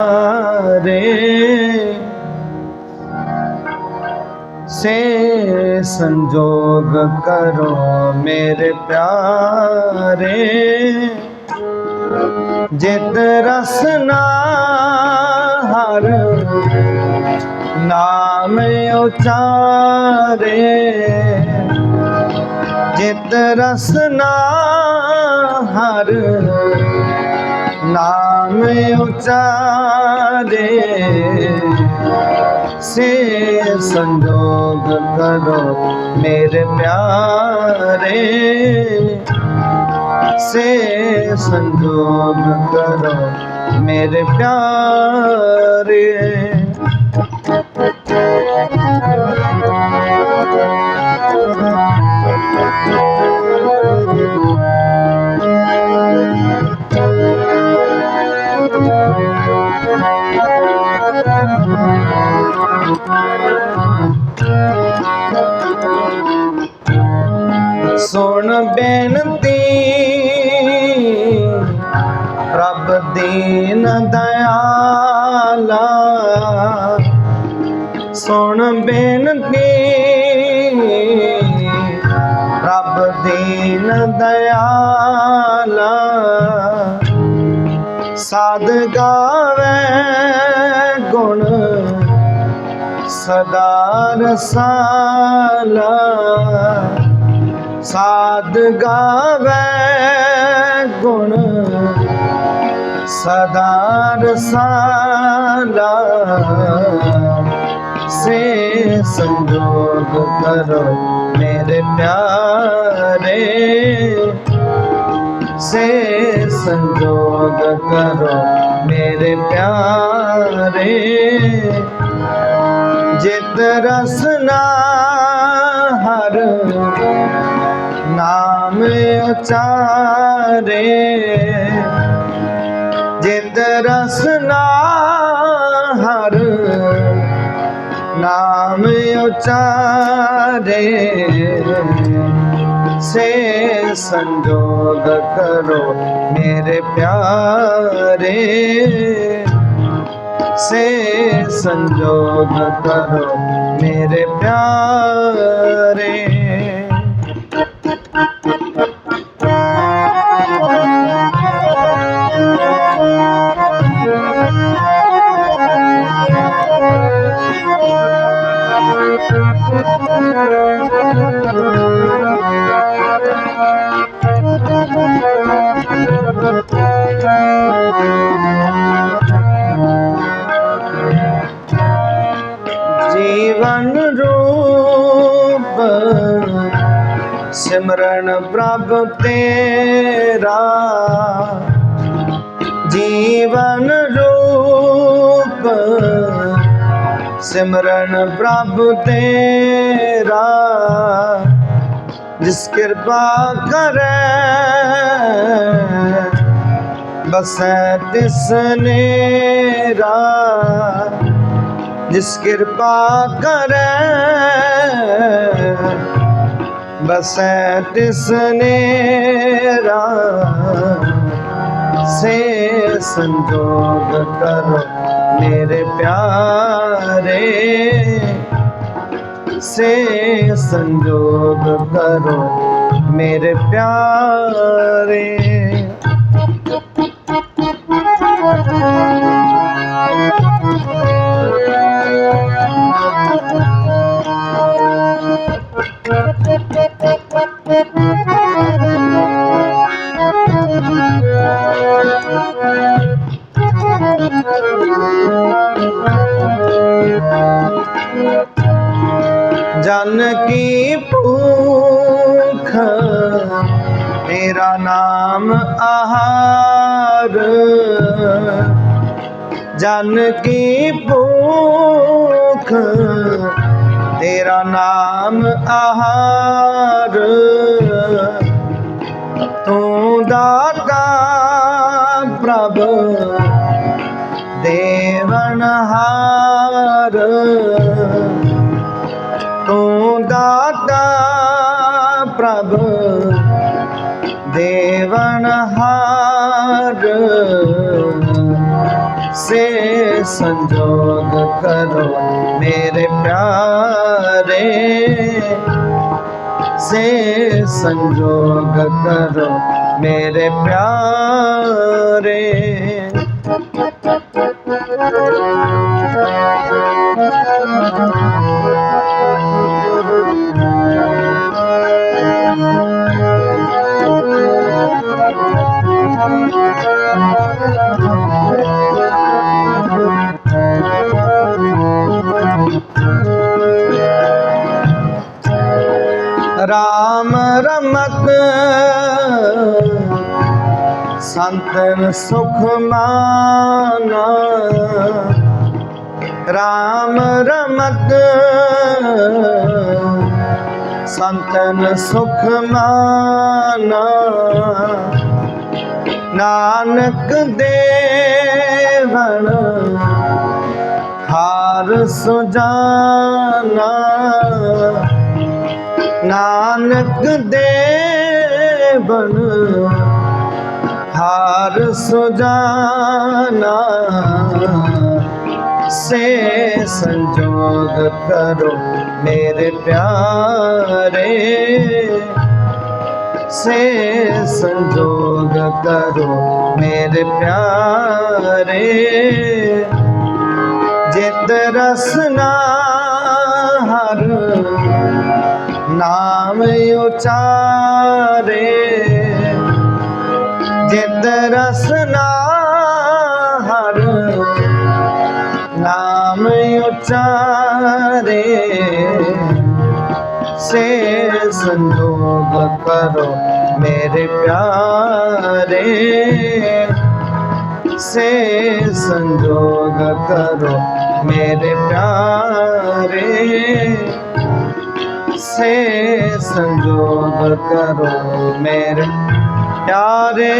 ਰੇ ਸੇ ਸੰਜੋਗ ਕਰੋ ਮੇਰੇ ਪਿਆਰੇ ਜਿਤ ਰਸਨਾ ਹਰ ਨਾਮ ਉਚਾਰੇ ਜਿਤ ਰਸਨਾ ਹਰ ਨਾਮ ਉਚਾਰੇ ਸੇ ਸੰਜੋਗ ਕਰੋ ਮੇਰੇ ਪਿਆਰੇ। ਸੇ ਸੰਜੋਗ ਕਰੋ ਮੇਰੇ ਪਿਆਰੇ। ਸੁਣ ਬੇਨਤੀ। ਰੱਬ ਦੀਨ ਦਇਆਲਾ। ਸੁਣ ਬੇਨਤੀ। ਰੱਬ ਦੀਨ ਦਇਆਲਾ। ਸਾਧ ਗਾਵੇ ਗੁਣ, ਸਦਾ ਰਸਾਲਾ। ਸਾਧ ਗਾਵੇ ਗੁਣ। ਸਦਾ ਰਸਾਲਾ। ਸੇ ਸੰਜੋਗ ਕਰੋ ਮੇਰੇ ਪਿਆਰੇ। ਸੇ ਸੰਜੋਗ ਕਰੋ ਮੇਰੇ ਪਿਆਰੇ। ਜਿਤ ਰਸਨਾ ਹਰ ਨਾਮ ਉਚਾਰੇ। ਜਿਤ ਰਸਨਾ ਹਰ, ਨਾਮ ਉਚਾਰੇ। ਸੇ ਸੰਜੋਗ ਕਰੋ ਮੇਰੇ ਪਿਆਰੇ। ਸੇ ਸੰਜੋਗ ਕਰੋ ਮੇਰੇ ਪਿਆਰੇ। Thank you. ਸਿਮਰਨ ਪ੍ਰਭ ਤੇਰਾ। ਜੀਵਨ ਰੂਪ ਸਿਮਰਨ ਪ੍ਰਭ ਤੇਰਾ। ਜਿਸ ਕਿਰਪਾ ਕਰੇ, ਬਸੈ ਤਿਸ ਨੇਰਾ। ਜਿਸ ਕਿਰਪਾ ਕਰੇ ਬਸੈ ਤਿਸ ਨੇਰਾ ਸੇ ਸੰਜੋਗ ਕਰੋ ਮੇਰੇ ਪਿਆਰੇ। ਸੇ ਸੰਜੋਗ ਕਰੋ ਮੇਰੇ ਪਿਆਰੇ। ਜਨ ਕੀ ਭੂਖ ਤੇਰਾ ਨਾਮ ਆਹਾਰ। ਜਨ ਕੀ ਭੂਖ ਤੇਰਾ ਨਾਮ ਨਾਮ ਆਹਾਰ। ਤੂੰ ਦਾਤਾ ਪ੍ਰਭ, ਦੇਵਨ ਹਾਰ। ਤੂੰ ਦਾਤਾ ਪ੍ਰਭ, ਦੇਵਨ ਹਾਰ। ਸੇ ਸੰਜੋਗ ਕਰੋ ਮੇਰੇ ਪਿਆਰ। से संजोग करो मेरे प्यारे ਰਾਮ ਰਮਤ। ਸੰਤਨ ਸੁਖ ਮਾਨਾ। ਰਾਮ ਰਮਤ। ਸੰਤਨ ਸੁਖ ਮਾਨਾ। ਨਾਨਕ ਦੇਵਨ ਹਾਰ ਸੁਜਾਨਾ। ਨਾਨਕ ਦੇਵਨ, ਹਾਰ ਸੁਜਾਨਾ ਸੇ ਸੰਜੋਗ ਕਰੋ ਮੇਰੇ ਪਿਆਰੇ। ਸੇ ਸੰਜੋਗ ਕਰੋ ਮੇਰੇ ਪਿਆਰੇ। ਜਿਤ ਰਸਨਾ ਹਰ ਨਾਮ ਉਚਾਰੇ। ਜਿਤ ਰਸਨਾ ਹਰ, ਨਾਮ ਉਚਾਰੇ। ਸੇ ਸੰਜੋਗ ਕਰੋ ਮੇਰੇ ਪਿਆਰੇ। ਸੇ ਸੰਜੋਗ ਕਰੋ ਮੇਰੇ ਪਿਆਰੇ। से संजोग करो मेरे प्यारे